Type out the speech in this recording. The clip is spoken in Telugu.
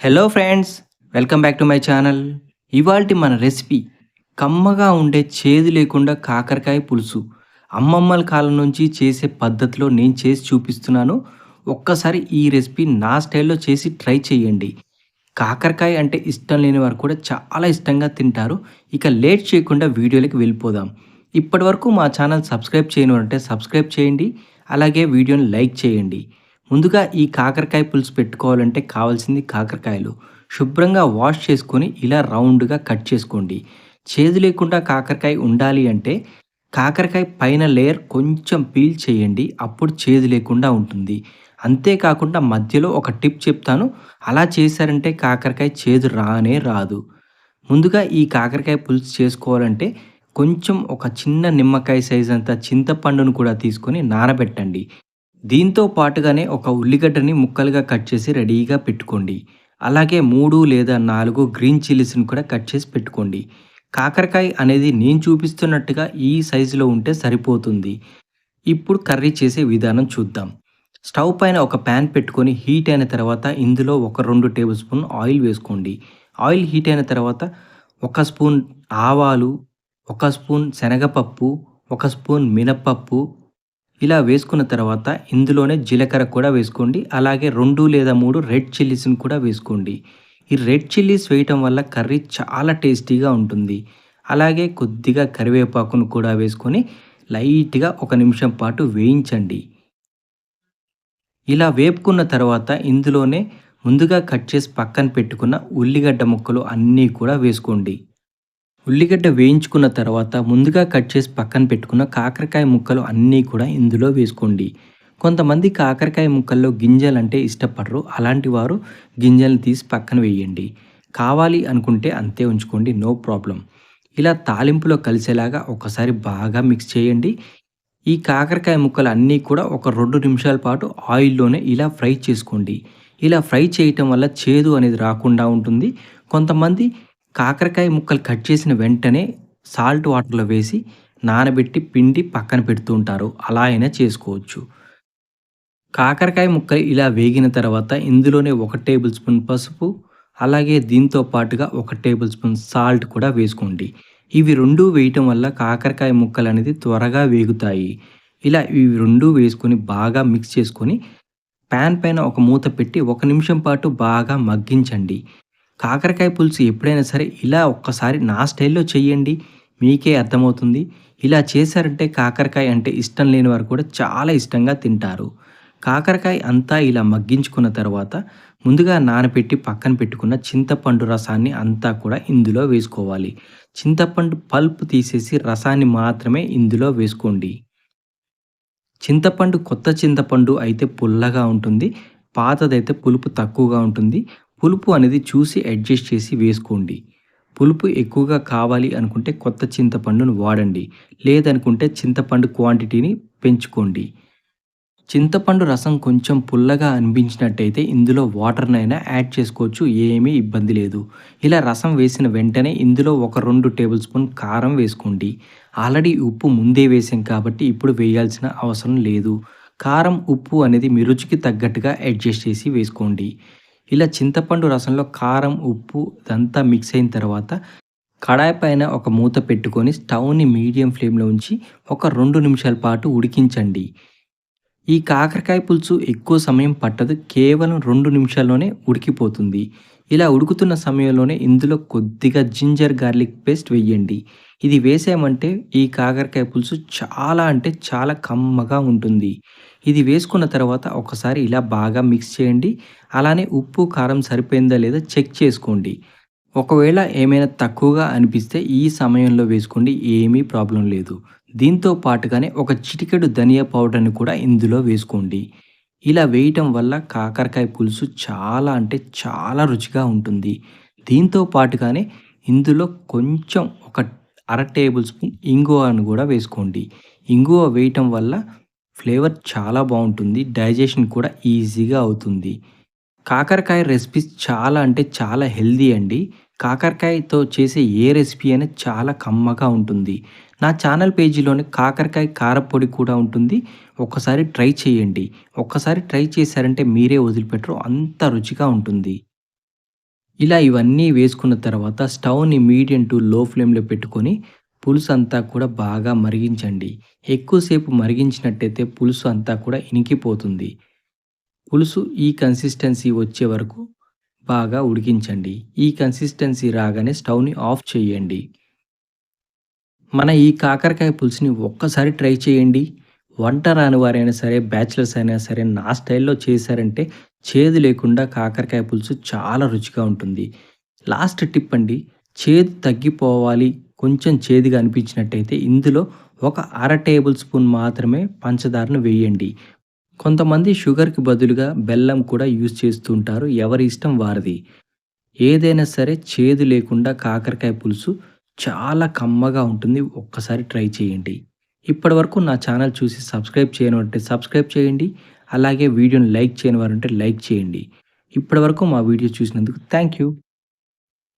Hello friends welcome back to my channel ఇవాల్టి మన రెసిపీ కమ్మగా ఉండే చేదు లేకుండా కాకరకాయ పులుసు. అమ్మమ్మల కాలం నుంచి చేసే పద్ధతిలో నేను చేసి చూపిస్తున్నాను. ఒక్కసారి ఈ రెసిపీ నా స్టైల్లో చేసి ట్రై చేయండి. కాకరకాయ అంటే ఇష్టం లేని వారు కూడా చాలా ఇష్టంగా తింటారు. ఇక లేట్ చేయకుండా వీడియోలకి వెళ్ళిపోదాం. ఇప్పటి వరకు మా ఛానల్ సబ్స్క్రైబ్ చేయను అంటే సబ్స్క్రైబ్ చేయండి. అలాగే వీడియోని లైక్ చేయండి. ముందుగా ఈ కాకరకాయ పులుసు పెట్టుకోవాలంటే కావాల్సింది కాకరకాయలు. శుభ్రంగా వాష్ చేసుకొని ఇలా రౌండ్గా కట్ చేసుకోండి. చేదు లేకుండా కాకరకాయ ఉండాలి అంటే కాకరకాయ పైన లేయర్ కొంచెం పీల్ చేయండి. అప్పుడు చేదు లేకుండా ఉంటుంది. అంతేకాకుండా మధ్యలో ఒక టిప్ చెప్తాను. అలా చేశారంటే కాకరకాయ చేదు రానే రాదు. ముందుగా ఈ కాకరకాయ పులుసు చేసుకోవాలంటే కొంచెం ఒక చిన్న నిమ్మకాయ సైజ్ అంత చింతపండును కూడా తీసుకొని నానబెట్టండి. దీంతో పాటుగానే ఒక ఉల్లిగడ్డని ముక్కలుగా కట్ చేసి రెడీగా పెట్టుకోండి. అలాగే మూడు లేదా నాలుగు గ్రీన్ చిల్లీస్ని కూడా కట్ చేసి పెట్టుకోండి. కాకరకాయ అనేది నేను చూపిస్తున్నట్టుగా ఈ సైజులో ఉంటే సరిపోతుంది. ఇప్పుడు కర్రీ చేసే విధానం చూద్దాం. స్టవ్ పైన ఒక ప్యాన్ పెట్టుకొని హీట్ అయిన తర్వాత ఇందులో ఒక రెండు టేబుల్ స్పూన్ ఆయిల్ వేసుకోండి. ఆయిల్ హీట్ అయిన తర్వాత ఒక స్పూన్ ఆవాలు ఒక స్పూన్ శనగపప్పు ఒక స్పూన్ మినపప్పు ఇలా వేసుకున్న తర్వాత ఇందులోనే జీలకర్ర కూడా వేసుకోండి. అలాగే రెండు లేదా మూడు రెడ్ చిల్లీస్ని కూడా వేసుకోండి. ఈ రెడ్ చిల్లీస్ వేయటం వల్ల కర్రీ చాలా టేస్టీగా ఉంటుంది. అలాగే కొద్దిగా కరివేపాకును కూడా వేసుకొని లైట్గా ఒక నిమిషం పాటు వేయించండి. ఇలా వేపుకున్న తర్వాత ఇందులోనే ముందుగా కట్ చేసి పక్కన పెట్టుకున్న ఉల్లిగడ్డ ముక్కలు అన్నీ కూడా వేసుకోండి. ఉల్లిగడ్డ వేయించుకున్న తర్వాత ముందుగా కట్ చేసి పక్కన పెట్టుకున్న కాకరకాయ ముక్కలు అన్నీ కూడా ఇందులో వేసుకోండి. కొంతమంది కాకరకాయ ముక్కల్లో గింజలు అంటే ఇష్టపడరు. అలాంటి వారు గింజలను తీసి పక్కన వేయండి. కావాలి అనుకుంటే అంతే ఉంచుకోండి. No problem. ఇలా తాలింపులో కలిసేలాగా ఒకసారి బాగా మిక్స్ చేయండి. ఈ కాకరకాయ ముక్కలు అన్నీ కూడా ఒక రెండు నిమిషాల పాటు ఆయిల్లోనే ఇలా ఫ్రై చేసుకోండి. ఇలా ఫ్రై చేయటం వల్ల చేదు అనేది రాకుండా ఉంటుంది. కొంతమంది కాకరకాయ ముక్కలు కట్ చేసిన వెంటనే సాల్ట్ వాటర్లో వేసి నానబెట్టి పిండి పక్కన పెడుతూ ఉంటారు. అలా అయినా చేసుకోవచ్చు. కాకరకాయ ముక్కలు ఇలా వేగిన తర్వాత ఇందులోనే ఒక టేబుల్ స్పూన్ పసుపు అలాగే దీంతో పాటుగా ఒక టేబుల్ స్పూన్ సాల్ట్ కూడా వేసుకోండి. ఇవి రెండు వేయటం వల్ల కాకరకాయ ముక్కలు అనేది త్వరగా వేగుతాయి. ఇలా ఇవి రెండు వేసుకొని బాగా మిక్స్ చేసుకొని ప్యాన్ పైన ఒక మూత పెట్టి ఒక నిమిషం పాటు బాగా మగ్గించండి. కాకరకాయ పులుసు ఎప్పుడైనా సరే ఇలా ఒక్కసారి నా స్టైల్లో చెయ్యండి మీకే అర్థమవుతుంది. ఇలా చేశారంటే కాకరకాయ అంటే ఇష్టం లేని వారు కూడా చాలా ఇష్టంగా తింటారు. కాకరకాయ అంతా ఇలా మగ్గించుకున్న తర్వాత ముందుగా నానబెట్టి పక్కన పెట్టుకున్న చింతపండు రసాన్ని అంతా కూడా ఇందులో వేసుకోవాలి. చింతపండు పల్ప్ తీసేసి రసాన్ని మాత్రమే ఇందులో వేసుకోండి. చింతపండు కొత్త చింతపండు అయితే పుల్లగా ఉంటుంది పాతదైతే పులుపు తక్కువగా ఉంటుంది. పులుపు అనేది చూసి అడ్జస్ట్ చేసి వేసుకోండి. పులుపు ఎక్కువగా కావాలి అనుకుంటే కొత్త చింతపండును వాడండి. లేదనుకుంటే చింతపండు క్వాంటిటీని పెంచుకోండి. చింతపండు రసం కొంచెం పుల్లగా అనిపించినట్టయితే ఇందులో వాటర్నైనా యాడ్ చేసుకోవచ్చు ఏమీ ఇబ్బంది లేదు. ఇలా రసం వేసిన వెంటనే ఇందులో ఒక రెండు టేబుల్ స్పూన్ కారం వేసుకోండి. ఆల్రెడీ ఉప్పు ముందే వేసాం కాబట్టి ఇప్పుడు వేయాల్సిన అవసరం లేదు. కారం ఉప్పు అనేది మీ రుచికి తగ్గట్టుగా అడ్జస్ట్ చేసి వేసుకోండి. ఇలా చింతపండు రసంలో కారం ఉప్పు ఇదంతా మిక్స్ అయిన తర్వాత కడాయి పైన ఒక మూత పెట్టుకొని స్టవ్ని మీడియం ఫ్లేమ్లో ఉంచి ఒక రెండు నిమిషాల పాటు ఉడికించండి. ఈ కాకరకాయ పులుసు ఎక్కువ సమయం పట్టదు కేవలం రెండు నిమిషాల్లోనే ఉడికిపోతుంది. ఇలా ఉడుకుతున్న సమయంలోనే ఇందులో కొద్దిగా జింజర్ గార్లిక్ పేస్ట్ వెయ్యండి ఇది వేసామంటే ఈ కాకరకాయ పులుసు చాలా అంటే చాలా కమ్మగా ఉంటుంది. ఇది వేసుకున్న తర్వాత ఒకసారి ఇలా బాగా మిక్స్ చేయండి. అలానే ఉప్పు కారం సరిపోయిందా లేదా చెక్ చేసుకోండి. ఒకవేళ ఏమైనా తక్కువగా అనిపిస్తే ఈ సమయంలో వేసుకోండి ఏమీ ప్రాబ్లం లేదు. దీంతో పాటుగానే ఒక చిటికెడు ధనియా పౌడర్ని కూడా ఇందులో వేసుకోండి. ఇలా వేయటం వల్ల కాకరకాయ పులుసు చాలా అంటే చాలా రుచిగా ఉంటుంది. దీంతో పాటుగానే ఇందులో కొంచెం ఒక అర టేబుల్ స్పూన్ ఇంగువను కూడా వేసుకోండి. ఇంగువ వేయటం వల్ల ఫ్లేవర్ చాలా బాగుంటుంది డైజెషన్ కూడా ఈజీగా అవుతుంది. కాకరకాయ రెసిపీస్ చాలా అంటే చాలా హెల్దీ అండి. కాకరకాయతో చేసే ఏ రెసిపీ అయినా చాలా కమ్మగా ఉంటుంది. నా ఛానల్ పేజీలోనే కాకరకాయ కారపొడి కూడా ఉంటుంది. ఒక్కసారి ట్రై చేయండి. ఒక్కసారి ట్రై చేశారంటే మీరే వదిలిపెట్టరు అంత రుచిగా ఉంటుంది. ఇలా ఇవన్నీ వేసుకున్న తర్వాత స్టవ్‌ని మీడియం టు లో ఫ్లేమ్‌లో పెట్టుకొని పులుసు అంతా కూడా బాగా మరిగించండి. ఎక్కువసేపు మరిగించినట్టయితే పులుసు అంతా కూడా ఇనికిపోతుంది. పులుసు ఈ కన్సిస్టెన్సీ వచ్చే వరకు బాగా ఉడికించండి. ఈ కన్సిస్టెన్సీ రాగానే స్టవ్‌ని ఆఫ్ చేయండి. మన ఈ కాకరకాయ పులుసుని ఒక్కసారి ట్రై చేయండి. వంట రాని వారైనా సరే, బ్యాచిలర్స్ అయినా సరే నా స్టైల్‌లో చేశారంటే చేదు లేకుండా కాకరకాయ పులుసు చాలా రుచిగా ఉంటుంది. లాస్ట్ టిప్ అండి. చేదు తగ్గిపోవాలి, కొంచెం చేదుగా అనిపించినట్టయితే ఇందులో ఒక అర టేబుల్ స్పూన్ మాత్రమే పంచదారను వేయండి. కొంతమంది షుగర్‌కి బదులుగా బెల్లం కూడా యూజ్ చేస్తూ ఉంటారు. ఎవరి ఇష్టం వారిది. ఏదైనా సరే చేదు లేకుండా కాకరకాయ పులుసు చాలా కమ్మగా ఉంటుంది. ఒక్కసారి ట్రై చేయండి. ఇప్పటివరకు నా ఛానల్ చూసి సబ్స్క్రైబ్ చేయను అంటే సబ్స్క్రైబ్ చేయండి. అలాగే వీడియోని లైక్ చేయని వారుంటే లైక్ చేయండి. ఇప్పటివరకు మా వీడియో చూసినందుకు థ్యాంక్ యూ.